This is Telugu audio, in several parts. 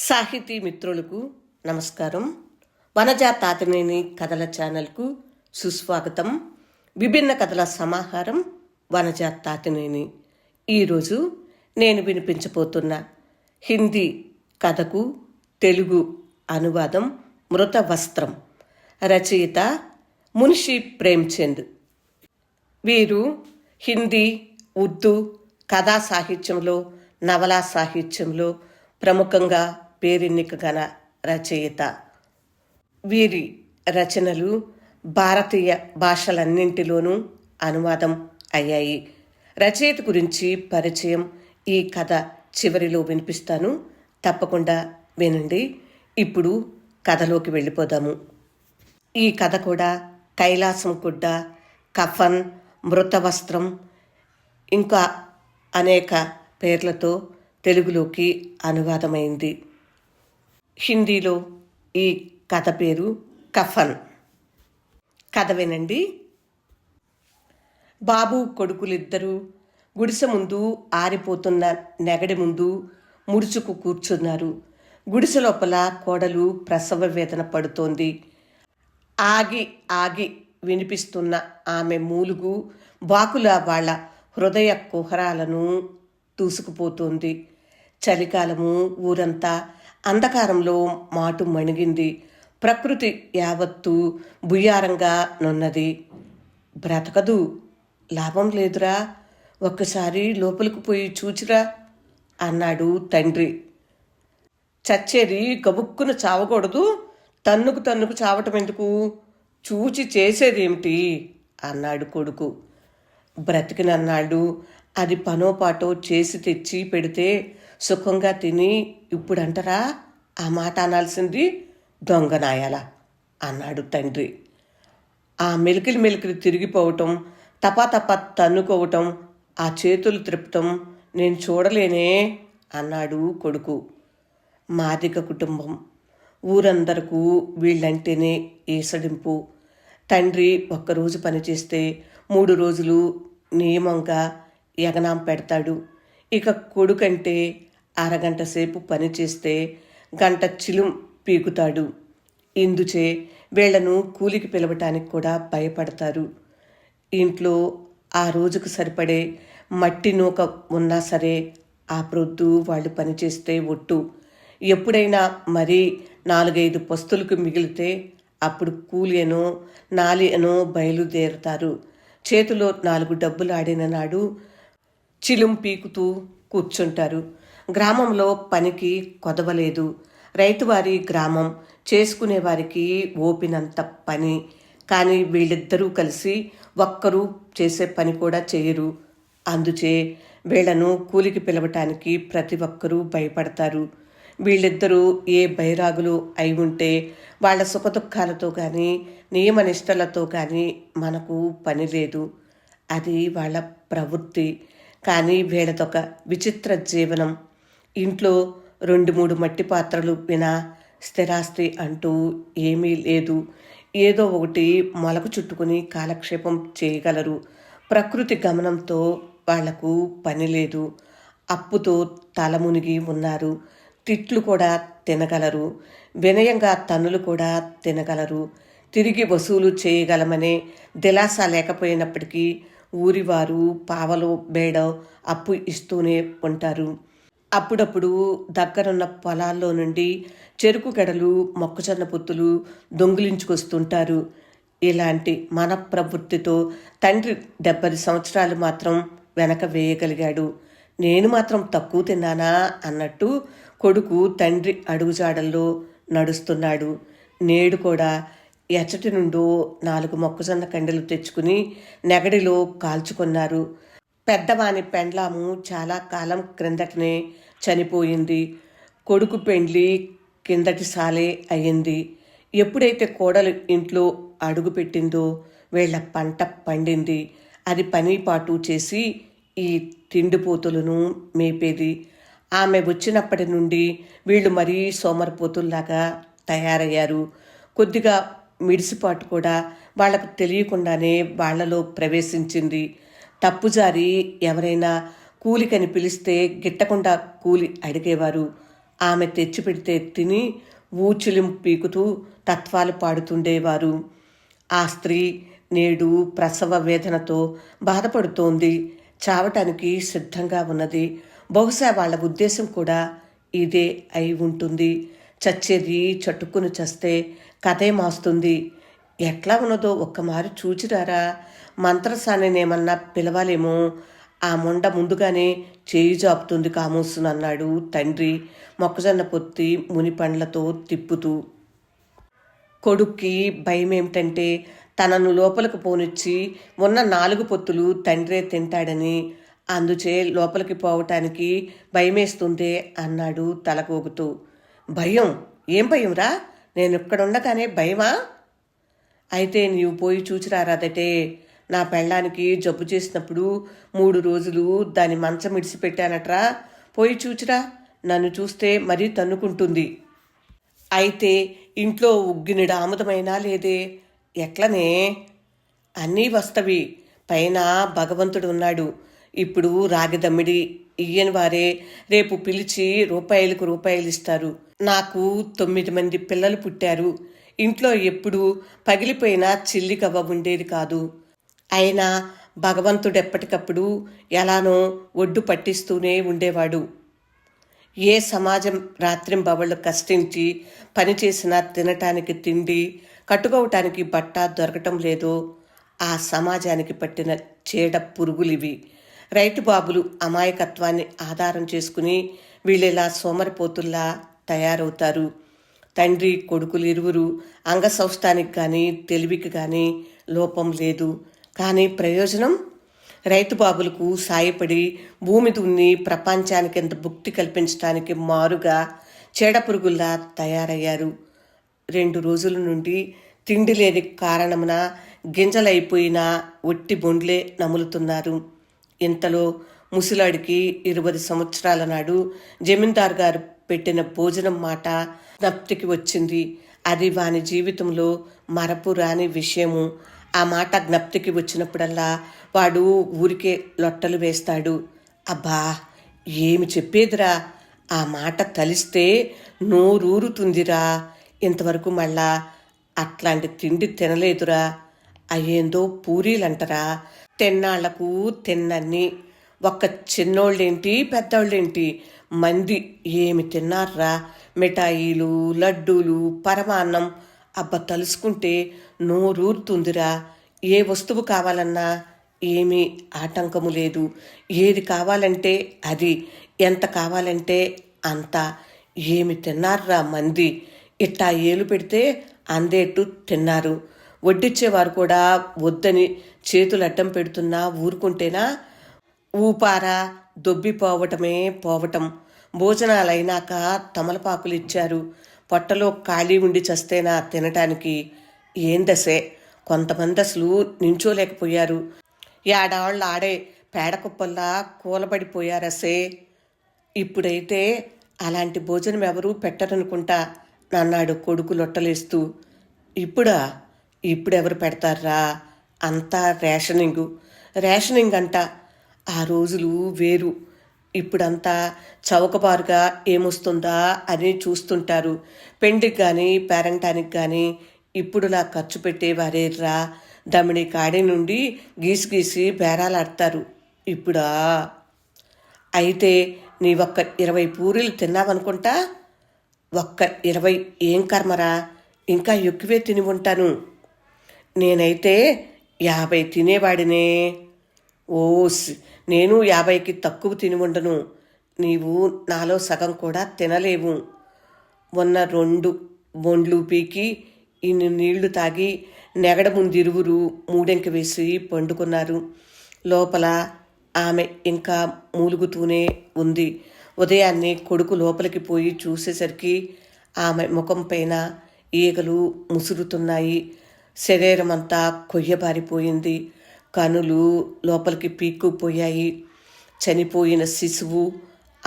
సాహితీ మిత్రులకు నమస్కారం. వనజా తాతనేని కథల ఛానల్కు సుస్వాగతం. విభిన్న కథల సమాహారం వనజా తాతనేని. ఈరోజు నేను వినిపించబోతున్న హిందీ కథకు తెలుగు అనువాదం మృత వస్త్రం. రచయిత మున్షి ప్రేమ్చంద్. వీరు హిందీ ఉర్దూ కథా సాహిత్యంలో నవలా సాహిత్యంలో ప్రముఖంగా పేరెన్నిక గల రచయిత. వీరి రచనలు భారతీయ భాషలన్నింటిలోనూ అనువాదం అయ్యాయి. రచయిత గురించి పరిచయం ఈ కథ చివరిలో వినిపిస్తాను. తప్పకుండా వినండి. ఇప్పుడు కథలోకి వెళ్ళిపోదాము. ఈ కథ కూడా కైలాసం గుడ్డ కఫన్ మృత వస్త్రం ఇంకా అనేక పేర్లతో తెలుగులోకి అనువాదమైంది. హిందీలో ఈ కథ పేరు కఫన్. కథ వినండి. బాబు కొడుకులిద్దరూ గుడిసె ముందు ఆరిపోతున్న నెగడి ముందు ముడుచుకు కూర్చున్నారు. గుడిసె లోపల కోడలు ప్రసవ వేదన పడుతోంది. ఆగి ఆగి వినిపిస్తున్న ఆమె మూలుగు బాకుల వాళ్ళ హృదయ కుహరాలను దూసుకుపోతోంది. చలికాలము ఊరంతా అంధకారంలో మాటు మణిగింది. ప్రకృతి యావత్తు బుయ్యారంగా నున్నది. బ్రతకదు. లాభం లేదురా. ఒక్కసారి లోపలికి పోయి చూచిరా అన్నాడు తండ్రి. చచ్చేది గబుక్కున చావకూడదు. తన్నుకు తన్నుకు చావటం ఎందుకు? చూచి చేసేదేమిటి అన్నాడు కొడుకు. బ్రతికినన్నాడు అది పనో పాటో చేసి తెచ్చి పెడితే సుఖంగా తిని ఇప్పుడంటరా ఆ మాట అనాల్సింది దొంగనాయాల అన్నాడు తండ్రి. ఆ మెలికిలి మెలికిలి తిరిగిపోవటం తపాతప తన్నుకోవటం ఆ చేతులు త్రిప్పటం నేను చూడలేనే అన్నాడు కొడుకు. మాదిక కుటుంబం. ఊరందరకు వీళ్ళంటేనే ఈసడింపు తండ్రి ఒక్కరోజు పనిచేస్తే మూడు రోజులు నియమంగా ఎగనాం పెడతాడు. ఇక కొడుకంటే అరగంట సేపు పనిచేస్తే గంట చిలుం పీకుతాడు. ఇందుచే వీళ్ళను కూలికి పిలవటానికి కూడా భయపడతారు. ఇంట్లో ఆ రోజుకు సరిపడే మట్టి నూక ఉన్నా సరే ఆ ప్రొద్దు వాళ్ళు పనిచేస్తే ఒట్టు. ఎప్పుడైనా మరీ నాలుగైదు పస్తులకు మిగిలితే అప్పుడు కూలియనో నాలియనో బయలుదేరతారు. చేతిలో నాలుగు డబ్బులు ఆడిన నాడు చిలుం పీకుతూ కూర్చుంటారు. గ్రామంలో పనికి కొదవలేదు. రైతువారి గ్రామం చేసుకునేవారికి ఓపినంత పని. కానీ వీళ్ళిద్దరూ కలిసి ఒక్కరూ చేసే పని కూడా చేయరు. అందుచే వీళ్ళను కూలికి పిలవటానికి ప్రతి ఒక్కరూ భయపడతారు. వీళ్ళిద్దరూ ఏ బైరాగులు అయి ఉంటే వాళ్ళ సుఖదుఖాలతో కానీ నియమనిష్టలతో కానీ మనకు పని లేదు. అది వాళ్ళ ప్రవృత్తి. కానీ వీళ్ళదొక విచిత్ర జీవనం. ఇంట్లో రెండు మూడు మట్టి పాత్రలు వినా స్థిరాస్తి అంటూ ఏమీ లేదు. ఏదో ఒకటి మొలకు చుట్టుకుని కాలక్షేపం చేయగలరు. ప్రకృతి గమనంతో వాళ్ళకు పని లేదు. అప్పుతో తలమునిగి ఉన్నారు. తిట్లు కూడా తినగలరు. వినయంగా తన్నులు కూడా తినగలరు. తిరిగి వసూలు చేయగలమనే దిలాస లేకపోయినప్పటికీ ఊరివారు పావలో బేడ అప్పు ఇస్తూనే ఉంటారు. అప్పుడప్పుడు దగ్గరున్న పొలాల్లో నుండి చెరుకు గడలు మొక్కజొన్న పొత్తులు దొంగిలించుకొస్తుంటారు. ఇలాంటి మన ప్రవృత్తితో తండ్రి డెబ్బై సంవత్సరాలు మాత్రం వెనక వేయగలిగాడు. నేను మాత్రం తక్కువ తిన్నానా అన్నట్టు కొడుకు తండ్రి అడుగుజాడల్లో నడుస్తున్నాడు. నేడు కూడా ఎచ్చటి నుండో నాలుగు మొక్కజొన్న కండెలు తెచ్చుకుని నెగడిలో కాల్చుకున్నారు. పెద్దవాని పెండ్లాము చాలా కాలం క్రిందటనే చనిపోయింది. కొడుకు పెండ్లి కిందటి సాలే అయ్యింది. ఎప్పుడైతే కోడలు ఇంట్లో అడుగు పెట్టిందో వీళ్ళ పంట పండింది. అది పని పాటు చేసి ఈ తిండిపోతులను మేపేది. ఆమె వచ్చినప్పటి నుండి వీళ్ళు మరీ సోమరిపోతుల్లాగా తయారయ్యారు. కొద్దిగా మిడిసిపాటు కూడా వాళ్ళకు తెలియకుండానే వాళ్ళలో ప్రవేశించింది. తప్పుజారి ఎవరైనా కూలికని పిలిస్తే గిట్టకుండా కూలి అడిగేవారు. ఆమె తెచ్చిపెడితే తిని ఊచులిం పీకుతూ తత్వాలు పాడుతుండేవారు. ఆ స్త్రీ నేడు ప్రసవ వేదనతో బాధపడుతోంది. చావటానికి సిద్ధంగా ఉన్నది. బహుశా వాళ్ళ ఉద్దేశం కూడా ఇదే అయి ఉంటుంది. చచ్చేది చట్టుకుని చస్తే కథే మాస్తుంది. ఎట్లా ఉన్నదో ఒక్కమారు చూచిరారా? మంత్రసానేమన్నా పిలవాలేమో? ఆ ముండ ముందుగానే చేయి జాపుతుంది కామోసును అన్నాడు తండ్రి మొక్కజొన్న పొత్తి ముని పండ్లతో తిప్పుతూ. కొడుక్కి భయం ఏమిటంటే తనను లోపలికి పోనిచ్చి ఉన్న నాలుగు పొత్తులు తండ్రే తింటాడని అందుచే లోపలికి పోవటానికి భయమేస్తుందే అన్నాడు తలకోగుతూ. భయం? ఏం భయంరా? నేను ఇక్కడ ఉండగానే భయమా? అయితే నీవు పోయి చూచిరారాదటే. నా పెళ్ళానికి జబ్బు చేసినప్పుడు మూడు రోజులు దాని మంచం ఇడిసిపెట్టానట్రా. పోయి చూచిరా. నన్ను చూస్తే మరీ తన్నుకుంటుంది. అయితే ఇంట్లో ఉగ్గినడు ఆముదమైనా లేదే? ఎట్లనే? అన్నీ వస్తవి. పైన భగవంతుడు ఉన్నాడు. ఇప్పుడు రాగిదమ్మిడి ఇయ్యని వారే రేపు పిలిచి రూపాయలకు రూపాయలు ఇస్తారు నాకు తొమ్మిది మంది పిల్లలు పుట్టారు. ఇంట్లో ఎప్పుడు పగిలిపోయిన చిల్లిగవ్వ ఉండేది కాదు. అయినా భగవంతుడు ఎప్పటికప్పుడు ఎలానో ఒడ్డు పట్టిస్తూనే ఉండేవాడు. ఏ సమాజం రాత్రింబవళ్ళు కష్టించి పనిచేసినా తినటానికి తిండి కట్టుకోవటానికి బట్ట దొరకటం లేదో ఆ సమాజానికి పట్టిన చీడ పురుగులివి. రైతు బాబులు అమాయకత్వాన్ని ఆధారం చేసుకుని వీళ్ళిలా సోమరిపోతుల్లా తయారవుతారు. తండ్రి కొడుకులు ఇరువురు అంగసౌష్టానికి కానీ తెలివికి కానీ లోపం లేదు. కానీ ప్రయోజనం? రైతు బాబులకు సాయపడి భూమి దున్ని ప్రపంచానికి ఎంత భుక్తి కల్పించడానికి మారుగా చీడపురుగుల్లా తయారయ్యారు. రెండు రోజుల నుండి తిండి లేని కారణమున గింజలైపోయిన ఒట్టి బొండ్లే నములుతున్నారు. ఇంతలో ముసలాడికి ఇరవై సంవత్సరాల నాడు జమీందార్ గారు పెట్టిన భోజనం మాట జ్ఞప్తికి వచ్చింది. అది వాని జీవితంలో మరపు రాని విషయము. ఆ మాట జ్ఞప్తికి వచ్చినప్పుడల్లా వాడు ఊరికే లొట్టలు వేస్తాడు. అబ్బా ఏమి చెప్పేదిరా? ఆ మాట తలిస్తే నోరూరుతుందిరా. ఇంతవరకు మళ్ళా అట్లాంటి తిండి తినలేదురా. అయ్యేందో పూరీలంటరా. తిన్నాళ్ళకు తిన్నన్ని. ఒక్క చిన్నోళ్ళేంటి పెద్దోళ్ళేంటి? మంది ఏమి తిన్నారా మిఠాయిలు లడ్డూలు పరమాన్నం. అబ్బ తలుసుకుంటే నోరూరుతుందిరా. ఏ వస్తువు కావాలన్నా ఏమీ ఆటంకము లేదు. ఏది కావాలంటే అది. ఎంత కావాలంటే అంత. ఏమి తిన్నారా మంది? ఇట్టా ఏలు పెడితే అందేట్టు తిన్నారు. వడ్డిచ్చేవారు కూడా వద్దని చేతులు అడ్డం పెడుతున్నా ఊరుకుంటేనా? ఊపారా దొబ్బిపోవటమే పోవటం. భోజనాలైనాక తమలపాకులు ఇచ్చారు. పొట్టలో ఖాళీ ఉండి చస్తేనా తినటానికి? ఏం దశే? కొంతమంది అసలు నించోలేకపోయారు. ఏడాళ్ళు ఆడే పేడకుప్పల్లా కూలబడిపోయారసే. ఇప్పుడైతే అలాంటి భోజనం ఎవరూ పెట్టరనుకుంటా అన్నాడు కొడుకు లొట్టలేస్తూ. ఇప్పుడా? ఇప్పుడెవరు పెడతారా అంతా రేషనింగు. రేషనింగ్ అంట ఆ రోజులు వేరు. ఇప్పుడంతా చౌకబారుగా ఏమొస్తుందా అని చూస్తుంటారు. పెండికి కానీ పేరంటానికి కానీ ఇప్పుడులా ఖర్చు పెట్టేవారేర్రా దమిడి కాడి నుండి గీసి గీసి బేరాలాడతారు. ఇప్పుడా? అయితే నీ ఒక్క ఇరవై పూరీలు తిన్నావనుకుంటా? ఒక్క ఇరవై ఏం కర్మరా? ఇంకా ఎక్కువే తిని ఉంటాను. నేనైతే యాభై తినేవాడినే. ఓస్ నేను యాభైకి తక్కువ తిని ఉండను. నీవు నాలో సగం కూడా తినలేవు. మొన్న రెండు బొండ్లు పీకి ఇన్ని నీళ్ళు తాగి నెగడ ముందిరువురు మూడెంక వేసి పండుకున్నారు. లోపల ఆమె ఇంకా మూలుగుతూనే ఉంది. ఉదయాన్నే కొడుకు లోపలికి పోయి చూసేసరికి ఆమె ముఖం పైన ఈగలు ముసురుతున్నాయి. శరీరం అంతా కొయ్యబారిపోయింది. కనులు లోపలికి పీక్కుపోయాయి. చనిపోయిన శిశువు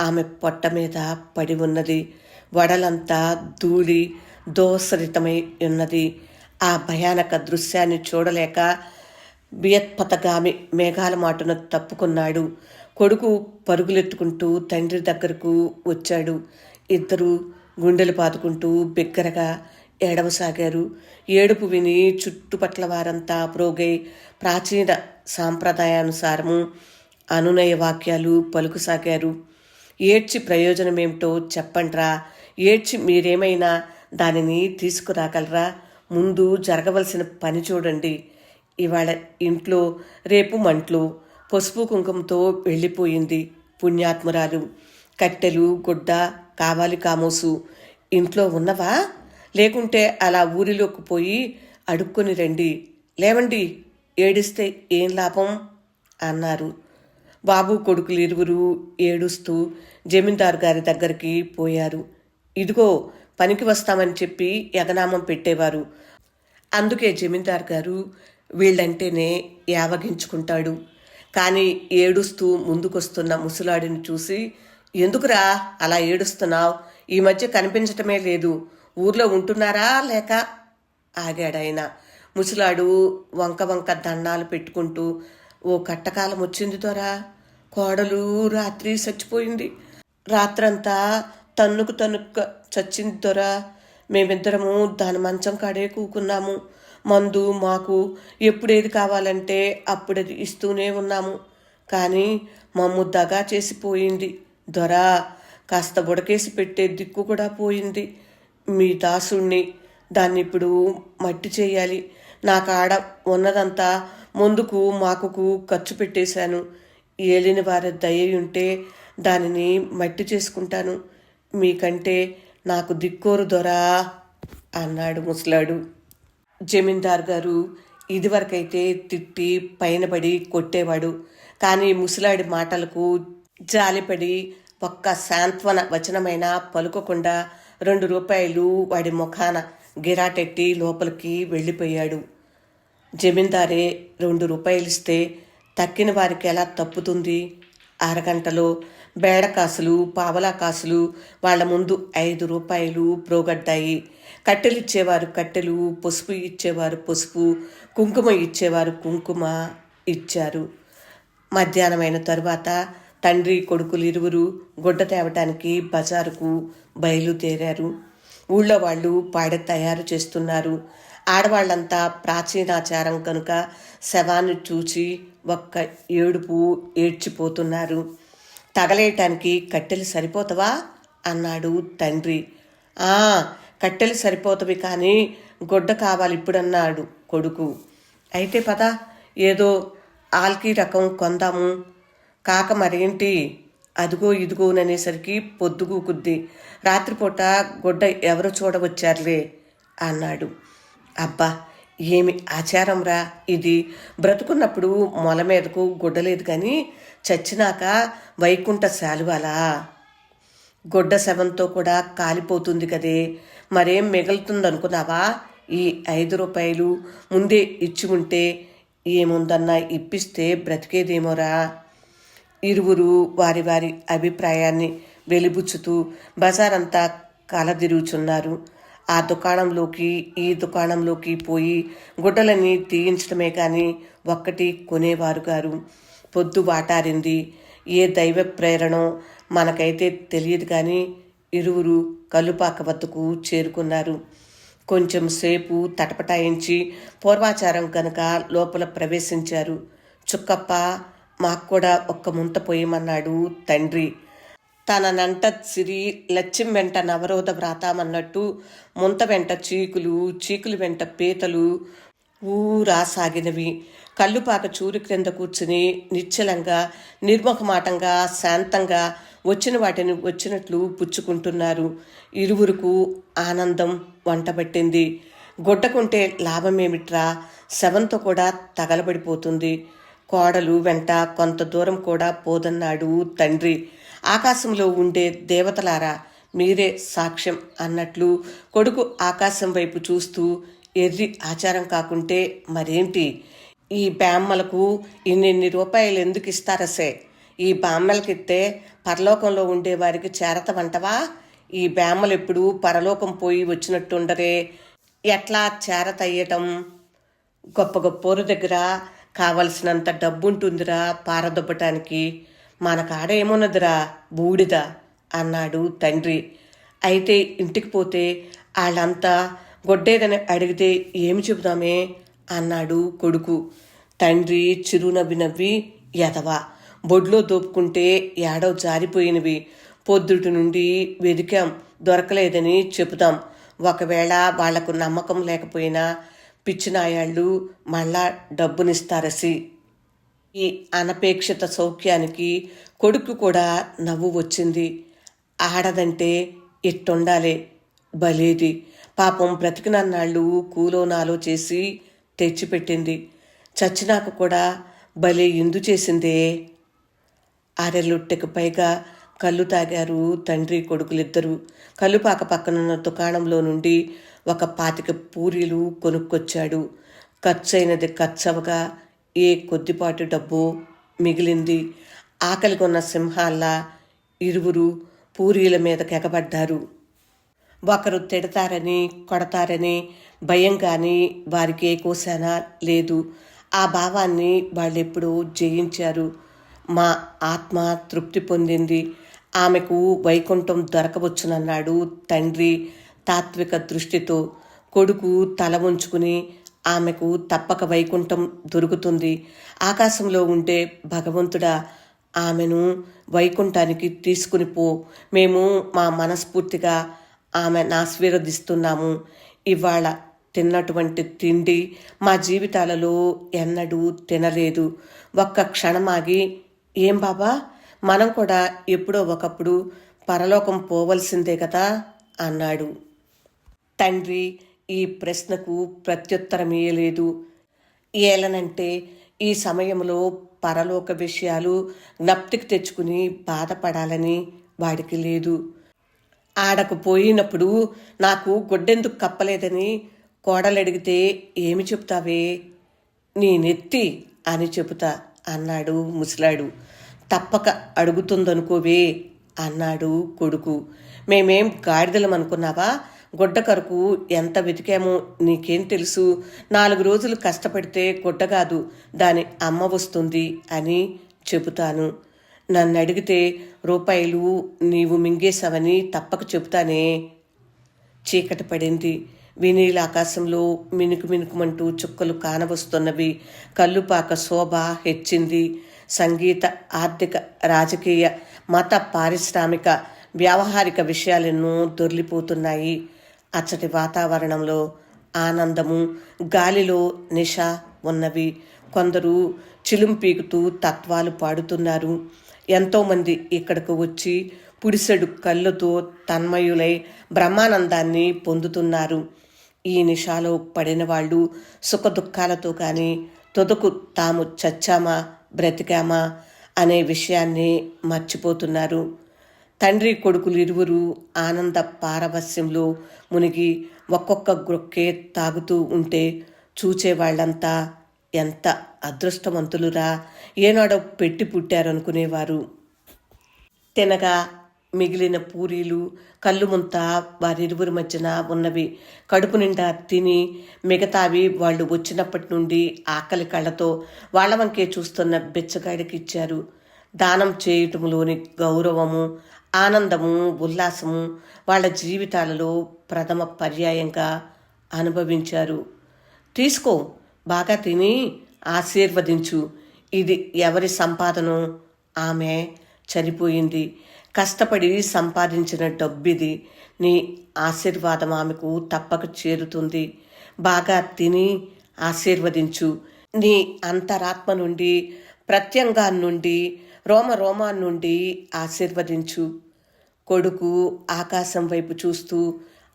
ఆమె పొట్ట మీద పడి ఉన్నది. వడలంతా ధూళి దోసరితమై ఉన్నది. ఆ భయానక దృశ్యాన్ని చూడలేక బియత్పతగామి మేఘాల మాటను తప్పుకున్నాడు. కొడుకు పరుగులెత్తుకుంటూ తండ్రి దగ్గరకు వచ్చాడు. ఇద్దరు గుండెలు పాదుకుంటూ బిగ్గరగా ఏడవసాగారు. ఏడుపు విని చుట్టుపట్ల వారంతా ప్రోగై ప్రాచీన సాంప్రదాయానుసారము అనునయ వాక్యాలు పలుకుసాగారు. ఏడ్చి ప్రయోజనమేమిటో చెప్పండ్రా. ఏడ్చి మీరేమైనా దానిని తీసుకురాగలరా? ముందు జరగవలసిన పని చూడండి. ఇవాళ ఇంట్లో రేపు మంట్లో పసుపు కుంకుమతో వెళ్ళిపోయింది పుణ్యాత్మురాలు. కట్టెలు గుడ్డ కావాలి కామోసు ఇంట్లో ఉన్నవా? లేకుంటే అలా ఊరిలోకి పోయి అడుక్కొని రండి. లేవండి ఏడిస్తే ఏం లాభం? అన్నారు. బాబు కొడుకులు ఇరువురు ఏడుస్తూ జమీందారు గారి దగ్గరికి పోయారు. ఇదిగో పనికి వస్తామని చెప్పి యగనామం పెట్టేవారు. అందుకే జమీందార్ గారు వీళ్ళంటేనే యావగించుకుంటాడు. కానీ ఏడుస్తూ ముందుకొస్తున్న ముసలాడిని చూసి ఎందుకురా అలా ఏడుస్తున్నావు? ఈ మధ్య కనిపించటమే లేదు. ఊర్లో ఉంటున్నారా లేక ఆగాడాయన? ముసలాడు వంక వంక దండాలు పెట్టుకుంటూ ఓ కట్టకాలం వచ్చింది దొరా కోడలు రాత్రి చచ్చిపోయింది. రాత్రంతా తన్నుకు తన్నుక చచ్చింది దొరా మేమిద్దరము దాని మంచం కాడే కూకున్నాము. మందు మాకు ఎప్పుడేది కావాలంటే అప్పుడది ఇస్తూనే ఉన్నాము. కానీ మమ్ము దగా చేసిపోయింది దొరా కాస్త బుడకేసి పెట్టే దిక్కు కూడా పోయింది. మీ దాసుణ్ణి దాన్ని ఇప్పుడు మట్టి చేయాలి. నా కాడ ఉన్నదంతా ముందుకు మాకుకు ఖర్చు పెట్టేశాను. ఏలిన వారి దయ ఉంటే దానిని మట్టి చేసుకుంటాను. మీకంటే నాకు దిక్కోరు దొరా అన్నాడు ముసలాడు. జమీందార్ గారు ఇదివరకైతే తిట్టి పైనబడి కొట్టేవాడు. కానీ ముసలాడి మాటలకు జాలిపడి ఒక్క సాంత్వన వచనమైన పలుకకుండా రెండు రూపాయలు వాడి ముఖాన గిరాటెట్టి లోపలికి వెళ్ళిపోయాడు. జమీందారే రెండు రూపాయలు ఇస్తే తక్కిన వారికి ఎలా తప్పుతుంది? అరగంటలో బేడ కాసులు పావలా కాసులు వాళ్ళ ముందు ఐదు రూపాయలు ప్రోగడ్డాయి. కట్టెలు ఇచ్చేవారు కట్టెలు పసుపు ఇచ్చేవారు పసుపు కుంకుమ ఇచ్చేవారు కుంకుమ ఇచ్చారు. మధ్యాహ్నమైన తరువాత తండ్రి కొడుకులు ఇరువురు గుడ్డ తేవటానికి బజారుకు బయలుదేరారు. ఊళ్ళో వాళ్ళు పాడ తయారు చేస్తున్నారు. ఆడవాళ్ళంతా ప్రాచీనాచారం కనుక శవాన్ని చూచి ఒక్క ఏడుపు ఏడ్చిపోతున్నారు. తగలేయటానికి కట్టెలు సరిపోతావా? అన్నాడు తండ్రి. ఆ కట్టెలు సరిపోతవి కానీ గొడ్డ కావాలి ఇప్పుడన్నాడు కొడుకు. అయితే పద ఏదో ఆల్కీ రకం కొందాము. కాక మరేంటి? అదిగో ఇదిగోననేసరికి పొద్దుగూకుద్ది రాత్రిపూట గుడ్డ ఎవరు చూడవచ్చారులే అన్నాడు. అబ్బా ఏమి ఆచారంరా ఇది? బ్రతుకున్నప్పుడు మొల మీదకు గుడ్డలేదు కానీ చచ్చినాక వైకుంఠ శాలువాలా? గొడ్డ శవంతో కూడా కాలిపోతుంది కదే. మరేం మిగులుతుందనుకున్నావా? ఈ ఐదు రూపాయలు ముందే ఇచ్చి ఉంటే ఏముందన్నా ఇప్పిస్తే బ్రతికేదేమోరా? ఇరువురు వారి వారి అభిప్రాయాన్ని వెలిబుచ్చుతూ బజారంతా కలదిరుగుచున్నారు. ఆ దుకాణంలోకి ఈ దుకాణంలోకి పోయి గుడ్డలని తీయించడమే కానీ ఒక్కటి కొనేవారు గారు. పొద్దు వాటారింది. ఏ దైవ ప్రేరణో మనకైతే తెలియదు కానీ ఇరువురు కల్లుపాక వద్దకు చేరుకున్నారు. కొంచెం సేపు తటపటాయించి పూర్వాచారం కనుక లోపల ప్రవేశించారు. చుక్కప్ప మాకు కూడా ఒక్క ముంత పోయమన్నాడు తండ్రి. తన నంట సిరి లచ్చిం వెంట నవరోధ వ్రాతామన్నట్టు ముంత వెంట చీకులు చీకులు వెంట పీతలు ఊరాసాగినవి కళ్ళుపాక చూరు క్రింద కూర్చుని నిశ్చలంగా నిర్ముఖమాటంగా శాంతంగా వచ్చిన వాటిని వచ్చినట్లు పుచ్చుకుంటున్నారు. ఇరువురుకు ఆనందం వంటబట్టింది. గొడ్డకుంటే లాభమేమిట్రా? శవంతో కూడా తగలబడిపోతుంది. కోడలు వెంట కొంత దూరం కూడా పోదన్నాడు తండ్రి. ఆకాశంలో ఉండే దేవతలారా మీరే సాక్ష్యం అన్నట్లు కొడుకు ఆకాశం వైపు చూస్తూ ఎర్రి ఆచారం కాకుంటే మరేంటి? ఈ బ్యామ్మలకు ఇన్నిన్ని రూపాయలు ఎందుకు ఇస్తారసే ఈ బామ్మలకిస్తే పరలోకంలో ఉండే వారికి చేరతమంటవా? ఈ బామ్మలు ఎప్పుడు పరలోకం పోయి వచ్చినట్టుండరే ఎట్లా చేరతయ్యటం? గొప్ప గొప్పోరు దగ్గర కావలసినంత డబ్బుంటుందిరా పారదొబ్బటానికి. మన కాడ ఏమున్నదిరా? బూడిద అన్నాడు తండ్రి. అయితే ఇంటికి పోతే వాళ్ళంతా గొడ్డేదని అడిగితే ఏమి చెబుదామే? అన్నాడు కొడుకు. తండ్రి చిరునవ్వి నవ్వి ఎదవా బొడ్లో దోపుకుంటే ఏడో జారిపోయినవి. పొద్దుటి నుండి వెదికాం దొరకలేదని చెబుతాం ఒకవేళ వాళ్ళకు నమ్మకం లేకపోయినా పిచ్చినాయాళ్ళు మళ్ళా డబ్బునిస్తారసి. ఈ అనపేక్షిత సౌఖ్యానికి కొడుకు కూడా నవ్వు వచ్చింది. ఆడదంటే ఇట్టుండాలే బలేది పాపం బ్రతికినన్నాళ్ళు కూలోనాలో చేసి తెచ్చిపెట్టింది. చచ్చినాక కూడా భలే ఇందు చేసిందే. అరెలుట్టెకు పైగా కళ్ళు తాగారు తండ్రి కొడుకులిద్దరూ. కల్లుపాక పక్కనున్న దుకాణంలో నుండి ఒక పాతిక పూరీలు కొనుక్కొచ్చాడు. ఖర్చైనది ఖర్చవగా ఏ కొద్దిపాటి డబ్బు మిగిలింది. ఆకలికొన్న సింహాల్లా ఇరువురు పూరీల మీద కెగబడ్డారు ఒకరు తిడతారని కొడతారని భయం కానీ వారికి ఏ కోశానా లేదు. ఆ భావాన్ని వాళ్ళెప్పుడూ జయించారు. మా ఆత్మ తృప్తి పొందింది. ఆమెకు వైకుంఠం దొరకవచ్చునన్నాడు తండ్రి. తాత్విక దృష్టితో కొడుకు తల ఉంచుకుని ఆమెకు తప్పక వైకుంఠం దొరుకుతుంది. ఆకాశంలో ఉంటే భగవంతుడా ఆమెను వైకుంఠానికి తీసుకుని పో. మేము మా మనస్ఫూర్తిగా ఆమెను ఆశీర్వదిస్తున్నాము ఇవాళ తిన్నటువంటి తిండి మా జీవితాలలో ఎన్నడూ తినలేదు. ఒక్క క్షణమాగి ఏం బాబా మనం కూడా ఎప్పుడో ఒకప్పుడు పరలోకం పోవలసిందే కదా? అన్నాడు. తండ్రి ఈ ప్రశ్నకు ప్రత్యుత్తరమీయలేదు. ఏలనంటే ఈ సమయంలో పరలోక విషయాలు జ్ఞప్తికి తెచ్చుకుని బాధపడాలని వాడికి లేదు. ఆడకు పోయినప్పుడు నాకు గొడ్డెందుకు కప్పలేదని కోడలడిగితే ఏమి చెప్తావే నీ నెత్తి అని చెబుతా అన్నాడు ముసలాడు. తప్పక అడుగుతుందనుకోవే అన్నాడు కొడుకు. మేమేం గాడిదలం అనుకున్నావా గుడ్డ కరకు ఎంత వెతికామో నీకేం తెలుసు? నాలుగు రోజులు కష్టపడితే గుడ్డ కాదు దాని అమ్మ వస్తుంది అని చెబుతాను. నన్ను అడిగితే రూపాయలు నీవు మింగేశావని తప్పక చెబుతానే. చీకటి పడింది. వినీల ఆకాశంలో మినుకు మినుకుమంటూ చుక్కలు కానవస్తున్నవి. కల్లుపాక శోభ హెచ్చింది. సంగీత ఆర్థిక రాజకీయ మత పారిశ్రామిక వ్యావహారిక విషయాలెన్నో దొర్లిపోతున్నాయి. అచ్చటి వాతావరణంలో ఆనందము గాలిలో నిష ఉన్నవి. కొందరు చిలుం పీకుతూ తత్వాలు పాడుతున్నారు. ఎంతోమంది ఇక్కడకు వచ్చి పుడిసెడు కళ్ళతో తన్మయులై బ్రహ్మానందాన్ని పొందుతున్నారు. ఈ నిషాలో పడిన వాళ్ళు సుఖదుఖాలతో కానీ తుదకు తాము చచ్చామా బ్రతికామా అనే విషయాన్ని మర్చిపోతున్నారు. తండ్రి కొడుకులు ఇరువురు ఆనంద పారవస్యంలో మునిగి ఒక్కొక్క గ్రొక్కే తాగుతూ ఉంటే చూచేవాళ్ళంతా ఎంత అదృష్టవంతులురా. ఏనాడో పెట్టి పుట్టారనుకునేవారు. తినగా మిగిలిన పూరీలు కళ్ళు ముంత వారిరువురి మధ్యన ఉన్నవి కడుపు నిండా తిని మిగతావి వాళ్ళు వచ్చినప్పటి నుండి ఆకలి కళ్ళతో వాళ్ళ వంకే చూస్తున్న బెచ్చగాడికి ఇచ్చారు దానం చేయటంలోని గౌరవము ఆనందము ఉల్లాసము వాళ్ళ జీవితాలలో ప్రథమ పర్యాయంగా అనుభవించారు. తీసుకో బాగా తిని ఆశీర్వదించు. ఇది ఎవరి సంపాదనో ఆమె చనిపోయింది. కష్టపడి సంపాదించిన డబ్బిది నీ ఆశీర్వాదం ఆమెకు తప్పక చేరుతుంది. బాగా తిని ఆశీర్వదించు. నీ అంతరాత్మ నుండి ప్రత్యంగా నుండి రోమ రోమా నుండి ఆశీర్వదించు. కొడుకు ఆకాశం వైపు చూస్తూ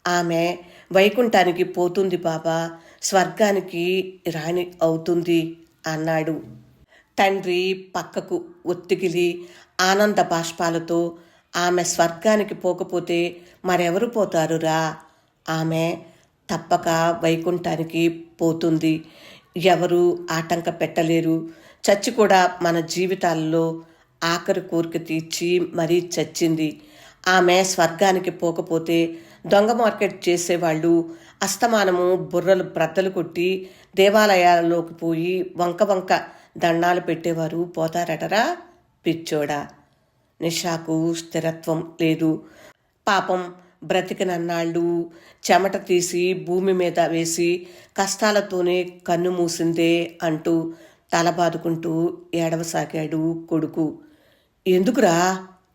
ఆమె వైకుంఠానికి పోతుంది బాబా స్వర్గానికి రాణి అవుతుంది అన్నాడు. తండ్రి పక్కకు ఒత్తిగిలి ఆనంద బాష్పాలతో ఆమె స్వర్గానికి పోకపోతే మరెవరు పోతారురా? ఆమె తప్పక వైకుంఠానికి పోతుంది. ఎవరు ఆటంక పెట్టలేరు. చచ్చి కూడా మన జీవితాల్లో ఆఖరి కోరిక తీర్చి మరీ చచ్చింది. ఆమె స్వర్గానికి పోకపోతే దొంగ మార్కెట్ చేసేవాళ్ళు అస్తమానము బుర్రలు బ్రద్దలు కొట్టి దేవాలయాల్లోకి పోయి వంక వంక దండాలు పెట్టేవారు పోతారటరా? పిచ్చోడా! నిషాకు స్థిరత్వం లేదు. పాపం బ్రతికినన్నాళ్ళు చెమట తీసి భూమి మీద వేసి కష్టాలతోనే కన్ను మూసిందే అంటూ తల బాదుకుంటూ ఏడవసాగాడు కొడుకు. ఎందుకురా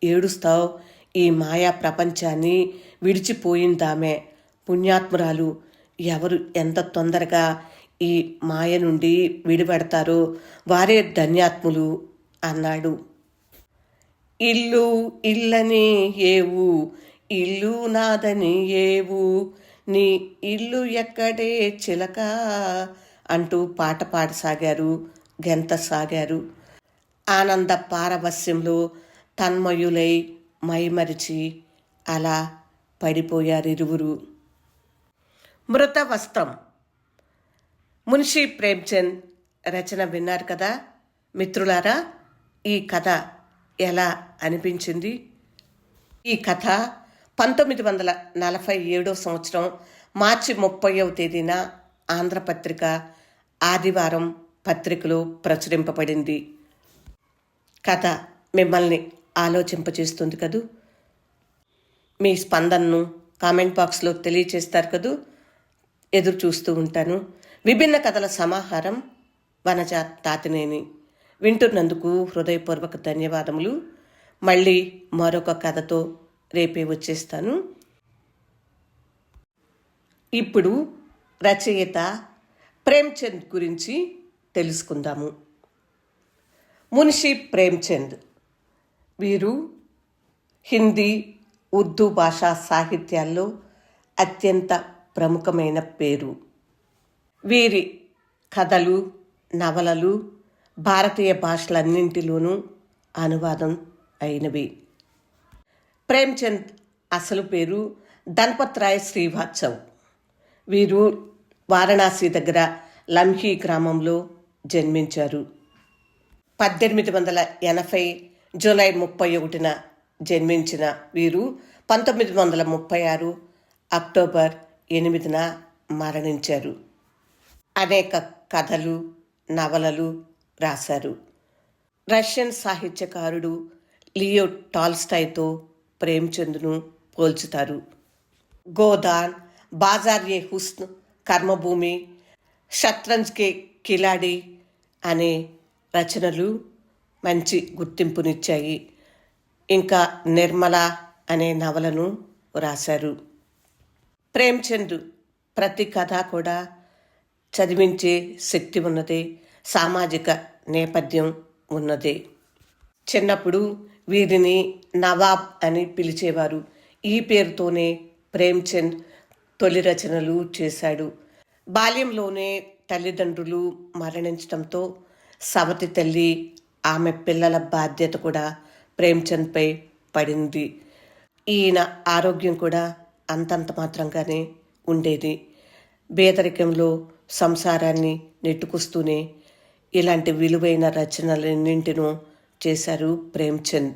ఏడుస్తావు? ఈ మాయా ప్రపంచాన్ని విడిచిపోయిందామే. పుణ్యాత్మురాలు ఎవరు ఎంత తొందరగా ఈ మాయ నుండి విడిపడతారో వారే ధన్యాత్ములు అన్నాడు. ఇల్లు ఇల్లని ఏవు ఇల్లు నాదని ఏవు నీ ఇల్లు ఎక్కడే చిలక అంటూ పాట పాడసాగారు గెంత సాగారు ఆనంద పారవస్యంలో తన్మయులై మైమరిచి అలా పడిపోయారిరువురు మృత వస్త్రం. మున్షీ ప్రేమ్చంద్ రచన విన్నారు కదా? మిత్రులారా ఈ కథ ఎలా అనిపించింది? ఈ కథ పంతొమ్మిది వందల నలభై ఏడో సంవత్సరం మార్చి ముప్పైవ తేదీన ఆంధ్రపత్రిక ఆదివారం పత్రికలో ప్రచురింపబడింది. కథ మిమ్మల్ని ఆలోచింపచేస్తుంది కదూ? మీ స్పందనను కామెంట్ బాక్స్లో తెలియచేస్తారు కదూ? ఎదురు చూస్తూ ఉంటాను. విభిన్న కథల సమాహారం వనజ తాతినేని వింటున్నందుకు హృదయపూర్వక ధన్యవాదములు. మళ్ళీ మరొక కథతో రేపే వచ్చేస్తాను. ఇప్పుడు రచయిత ప్రేమ్చంద్ గురించి తెలుసుకుందాము. మున్షి ప్రేమ్చంద్ వీరు హిందీ ఉర్దూ భాషా సాహిత్యాల్లో అత్యంత ప్రముఖమైన పేరు. వీరి కథలు నవలలు భారతీయ భాషలన్నింటిలోనూ అనువాదం అయినవి. ప్రేమ్చంద్ అసలు పేరు ధన్పత్రాయ్ శ్రీవాత్సవ్. వీరు వారణాసి దగ్గర లంహీ గ్రామంలో జన్మించారు. పద్దెనిమిది వందల ఎనభై జూలై ముప్పై ఒకటిన జన్మించిన వీరు పంతొమ్మిది వందల ముప్పై ఆరు అక్టోబర్ ఎనిమిదిన మరణించారు. అనేక కథలు నవలలు రాశారు. Russian సాహిత్యకారుడు Leo టాల్స్టాయ్తో ప్రేమ్చంద్ను పోల్చుతారు. గోదాన్ బాజార్ ఏ హుస్న్ కర్మభూమి షత్రంజ్ కే కిలాడి అనే రచనలు మంచి గుర్తింపునిచ్చాయి. ఇంకా నిర్మల అనే నవలను రాశారు ప్రేమ్చంద్ ప్రతి కథ కూడా చదివించే శక్తి ఉన్నదే సామాజిక నేపథ్యం ఉన్నదే. చిన్నప్పుడు వీరిని నవాబ్ అని పిలిచేవారు. ఈ పేరుతోనే ప్రేమ్చంద్ తొలి రచనలు చేశాడు. బాల్యంలోనే తల్లిదండ్రులు మరణించడంతో సవతి తల్లి ఆమె పిల్లల బాధ్యత కూడా ప్రేమ్చంద్పై పడింది. ఈయన ఆరోగ్యం కూడా అంతంత మాత్రంగానే ఉండేది. పేదరికంలో సంసారాన్ని నెట్టుకొస్తూనే ఇలాంటి విలువైన రచనలన్నింటినూ చేశారు ప్రేమ్చంద్.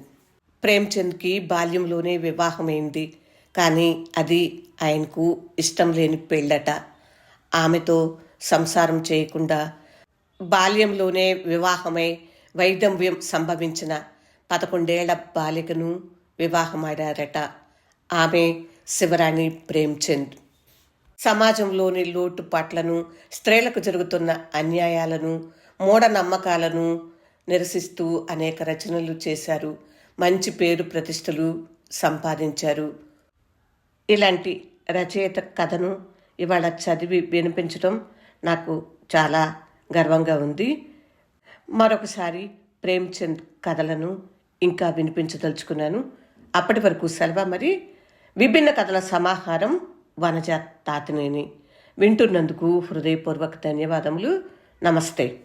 ప్రేమ్చంద్కి బాల్యంలోనే వివాహమైంది. కానీ అది ఆయనకు ఇష్టం లేని పెళ్ళట. ఆమెతో సంసారం చేయకుండా బాల్యంలోనే వివాహమై వైదవ్యం సంభవించిన పదకొండేళ్ళ బాలికను వివాహమాడారట ఆమె శివరాణి ప్రేమ్చంద్. సమాజంలోని లోటుపాట్లను స్త్రీలకు జరుగుతున్న అన్యాయాలను మూఢనమ్మకాలను నిరసిస్తూ అనేక రచనలు చేశారు. మంచి పేరు ప్రతిష్టలు సంపాదించారు. ఇలాంటి రచయిత కథను ఇవాళ చదివి వినిపించడం నాకు చాలా గర్వంగా ఉంది. మరొకసారి ప్రేమ్చంద్ కథలను ఇంకా వినిపించదలుచుకున్నాను. అప్పటి వరకు సెలవు మరి? విభిన్న కథల సమాహారం వనజ తాతినేని. వింటున్నందుకు హృదయపూర్వక ధన్యవాదములు. నమస్తే.